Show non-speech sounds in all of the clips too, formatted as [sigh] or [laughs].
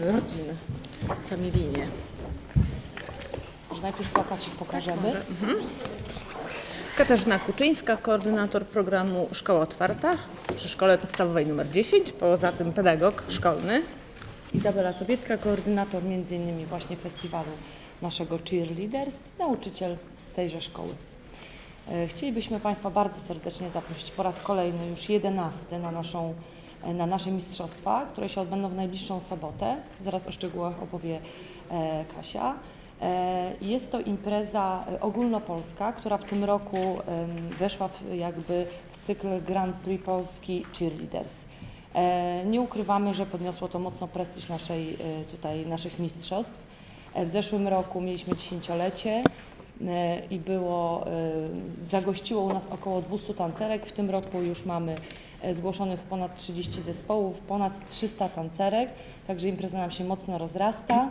rodzin, familijnie. Może najpierw plakacik pokażemy. Katarzyna Kuczyńska, koordynator programu Szkoła Otwarta przy Szkole Podstawowej nr 10, poza tym pedagog szkolny. Izabela Sowiecka, koordynator między innymi właśnie festiwalu naszego Cheerleaders, nauczyciel tejże szkoły. E, Chcielibyśmy Państwa bardzo serdecznie zaprosić po raz kolejny, już jedenasty, na, naszą, na nasze mistrzostwa, które się odbędą w najbliższą sobotę. Zaraz o szczegółach opowie e, Kasia. E, Jest to impreza e, ogólnopolska, która w tym roku weszła w, jakby w cykl Grand Prix Polski Cheerleaders. Nie ukrywamy, że podniosło to mocno prestiż naszej, tutaj naszych mistrzostw. W zeszłym roku mieliśmy dziesięciolecie i było, zagościło u nas około 200 tancerek. W tym roku już mamy zgłoszonych ponad 30 zespołów, ponad 300 tancerek, także impreza nam się mocno rozrasta.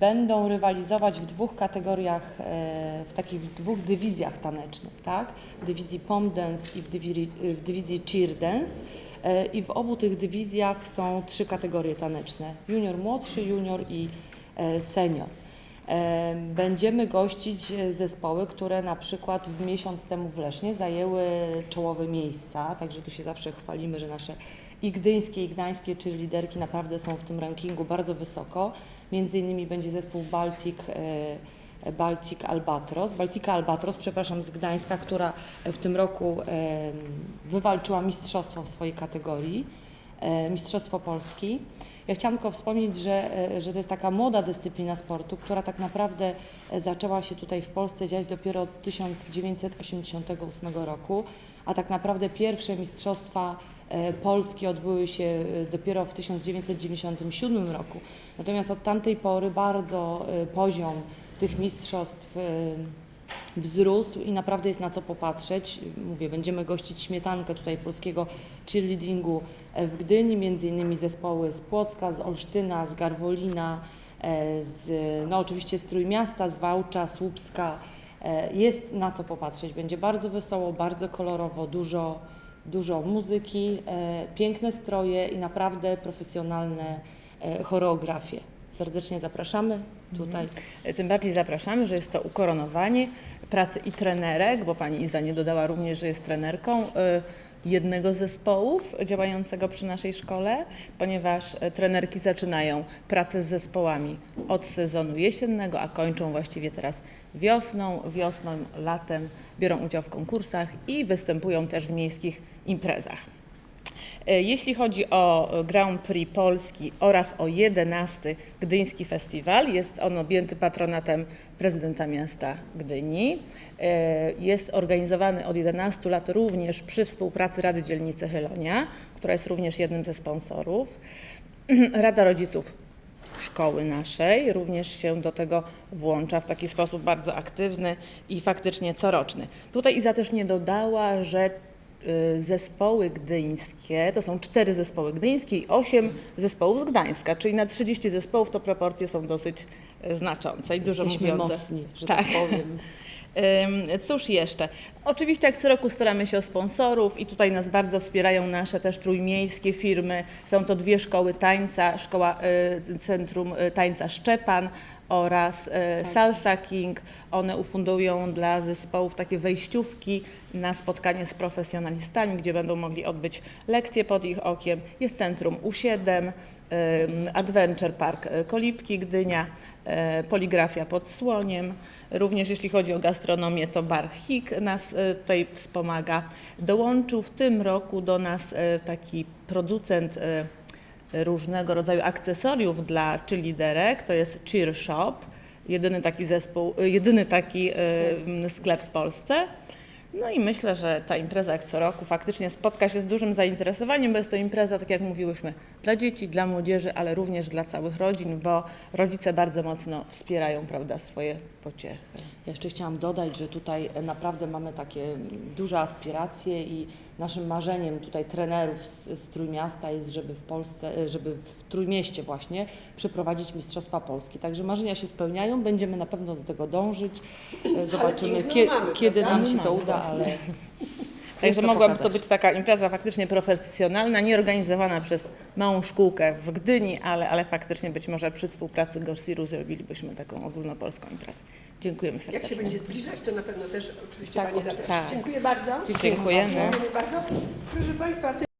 Będą rywalizować w dwóch kategoriach, e, w takich dwóch dywizjach tanecznych, tak? W dywizji pom dance i w dywizji, w dywizji cheer dance. E, I w obu tych dywizjach są trzy kategorie taneczne: junior młodszy, junior i e, senior. Będziemy gościć e, zespoły, które na przykład w miesiąc temu w Lesznie zajęły czołowe miejsca, także tu się zawsze chwalimy, że nasze i gdyńskie, i gdańskie, czy liderki naprawdę są w tym rankingu bardzo wysoko. Między innymi będzie zespół Baltic, e, Baltic Albatros, Baltica Albatros, przepraszam, z Gdańska, która w tym roku wywalczyła mistrzostwo w swojej kategorii, Mistrzostwo Polski. Ja chciałam tylko wspomnieć, że, e, że to jest taka młoda dyscyplina sportu, która tak naprawdę e, zaczęła się tutaj w Polsce dziać dopiero od 1988 roku, a tak naprawdę pierwsze mistrzostwa e, Polski odbyły się e, dopiero w 1997 roku. Natomiast od tamtej pory bardzo e, poziom tych mistrzostw e, wzrósł i naprawdę jest na co popatrzeć. Mówię, będziemy gościć śmietankę tutaj polskiego cheerleadingu w Gdyni, między innymi zespoły z Płocka, z Olsztyna, z Garwolina, e, z, no oczywiście z Trójmiasta, z Wałcza, Słupska. E, Jest na co popatrzeć. Będzie bardzo wesoło, bardzo kolorowo, dużo, dużo muzyki, e, piękne stroje i naprawdę profesjonalne choreografie. Serdecznie zapraszamy tutaj. Tym bardziej zapraszamy, że jest to ukoronowanie pracy i trenerek, bo pani Iza nie dodała również, że jest trenerką y, jednego z zespołów działającego przy naszej szkole, ponieważ y, trenerki zaczynają pracę z zespołami od sezonu jesiennego, a kończą właściwie teraz wiosną, wiosną, latem, biorą udział w konkursach i występują też w miejskich imprezach. E, Jeśli chodzi o Grand Prix Polski oraz o 11 Gdyński Festiwal, jest on objęty patronatem prezydenta miasta Gdyni. E, Jest organizowany od 11 lat również przy współpracy Rady Dzielnicy Chylonia, która jest również jednym ze sponsorów. [clears throat] Rada Rodziców szkoły naszej również się do tego włącza w taki sposób bardzo aktywny i faktycznie coroczny. Tutaj Iza też nie dodała, że zespoły gdyńskie, to są cztery zespoły gdyńskie i osiem zespołów z Gdańska, czyli na 30 zespołów to proporcje są dosyć y, znaczące i dużo Jesteśmy mówiące. mocni, że tak, powiem. [laughs] Ym, Cóż jeszcze? Oczywiście jak co roku staramy się o sponsorów i tutaj nas bardzo wspierają nasze też trójmiejskie firmy. Są to dwie szkoły tańca, szkoła y, Centrum y, Tańca Szczepan oraz y, Salsa King. One ufundują dla zespołów takie wejściówki na spotkanie z profesjonalistami, gdzie będą mogli odbyć lekcje pod ich okiem. Jest Centrum U7, ym, Adventure Park Kolibki Gdynia, Poligrafia pod Słoniem. Również jeśli chodzi o gastronomię, to Bar Hik nas tutaj wspomaga. Dołączył w tym roku do nas e, taki producent e, różnego rodzaju akcesoriów dla cheerleaderek, to jest Cheer Shop, jedyny taki zespół, jedyny taki sklep w Polsce. No i myślę, że ta impreza jak co roku faktycznie spotka się z dużym zainteresowaniem, bo jest to impreza, tak jak mówiłyśmy, dla dzieci, dla młodzieży, ale również dla całych rodzin, bo rodzice bardzo mocno wspierają prawda, swoje pociechy. Ja jeszcze chciałam dodać, że tutaj naprawdę mamy takie duże aspiracje i naszym marzeniem tutaj trenerów z, z Trójmiasta jest, żeby w Polsce, żeby w Trójmieście właśnie przeprowadzić Mistrzostwa Polski. Także marzenia się spełniają, będziemy na pewno do tego dążyć. E, Zobaczymy, kie, mamy, kiedy prawda? nam się to uda, właśnie. ale [laughs] Także to mogłaby to pokazać. być taka impreza faktycznie profesjonalna, nie organizowana przez małą szkółkę w Gdyni, ale, ale faktycznie być może przy współpracy Gorsiru zrobilibyśmy taką ogólnopolską imprezę. Dziękujemy Jak się serdecznie. będzie zbliżać, to na pewno też oczywiście Tak, Pani zaprosi. tak. Dziękuję bardzo. Dziękujemy. Dziękujemy bardzo. Proszę Państwa,